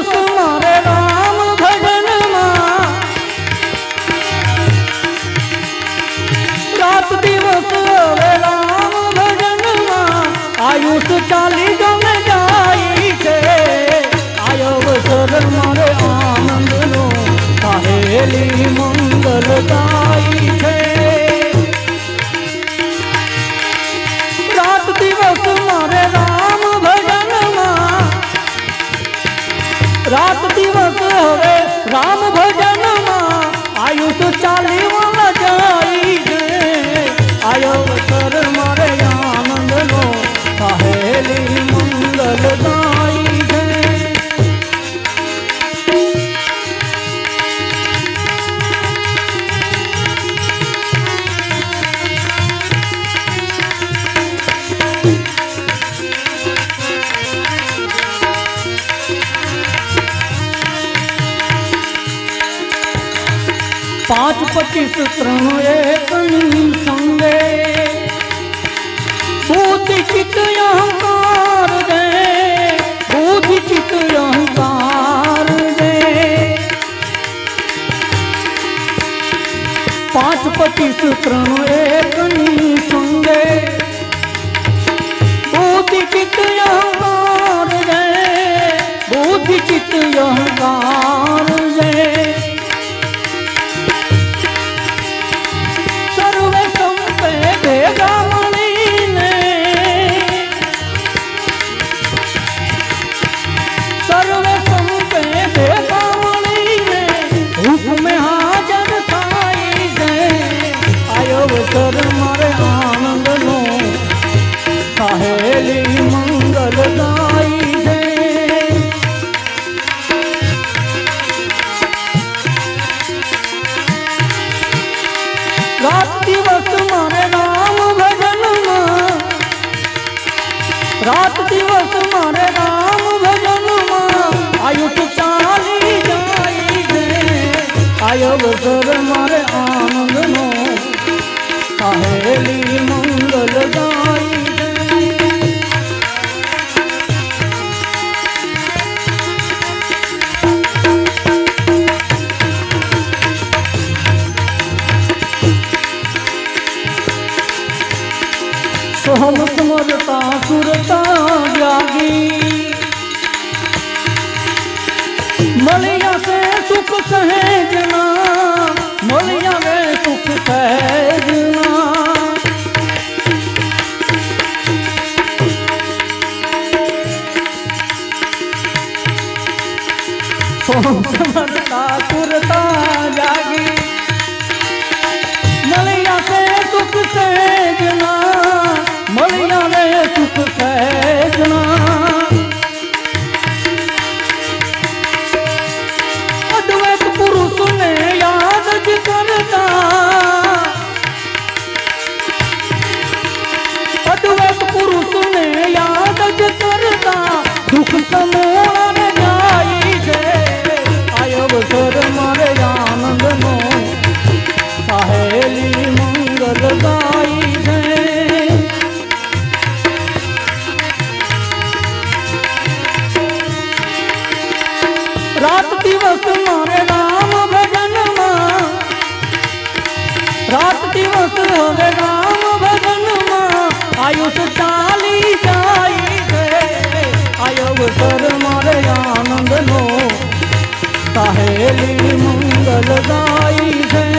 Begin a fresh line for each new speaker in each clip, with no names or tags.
রসুল પાંચ પચીસ ત્રણ એક સંગે. બુદ્ધિચિત અહંકાર રે બુદ્ધિચિત અહંકાર રે પાંચ પચીસ ત્રણ એક સંગે. બુદ્ધિચિત અહંકાર રે બુદ્ધિચિત અહંકાર રે અવસર મારે આનંદનો સહેલી મંગલ ગાય સોહમ સમરતા સુરતા જાગી મળ્યા સે સુખ સહેજના મળ્યા વે સુખ સહેજના સમજતા સુરતા જાગી મળ્યા સે સુખ સહેજના મળ્યા વે સુખ સહેજ સહેલી મંગલ ગાઈ છે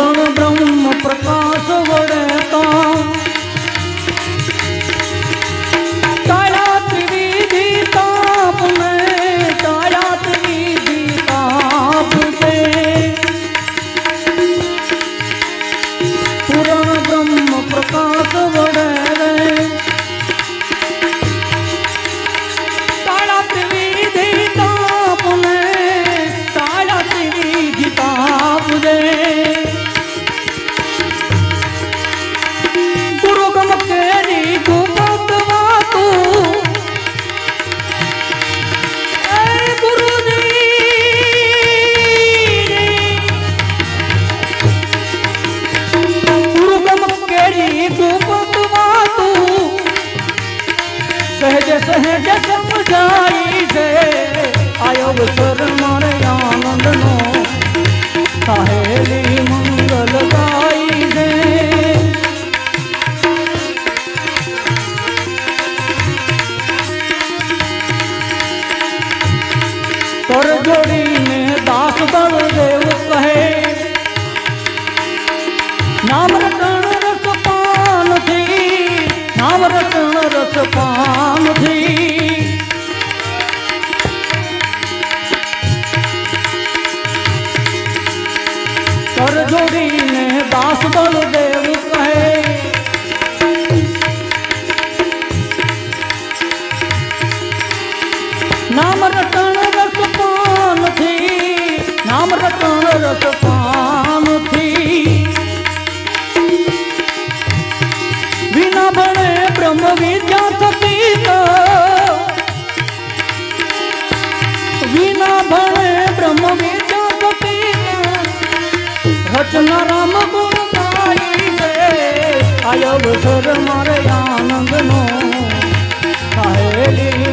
ત્રણ બ્રહ્મ પ્રકાશ પંક્તિમાં તું. સહેજ સહેજ સમજાઈ છે આયો અવસર મને આનંદનો. સાહેલી મંગલ ગાઈ છે કહે, નામ રટણ નામ રટણ રસ પામથી. કર જોડીને દાસ બળદેવ કહે. નામ રતન રસ પાનથી નામ રતન રસ ભણે બ્રહ્મ ન. રચના રામ ગુણ ગાઈ અવસર મારે આનંદનો કહેલી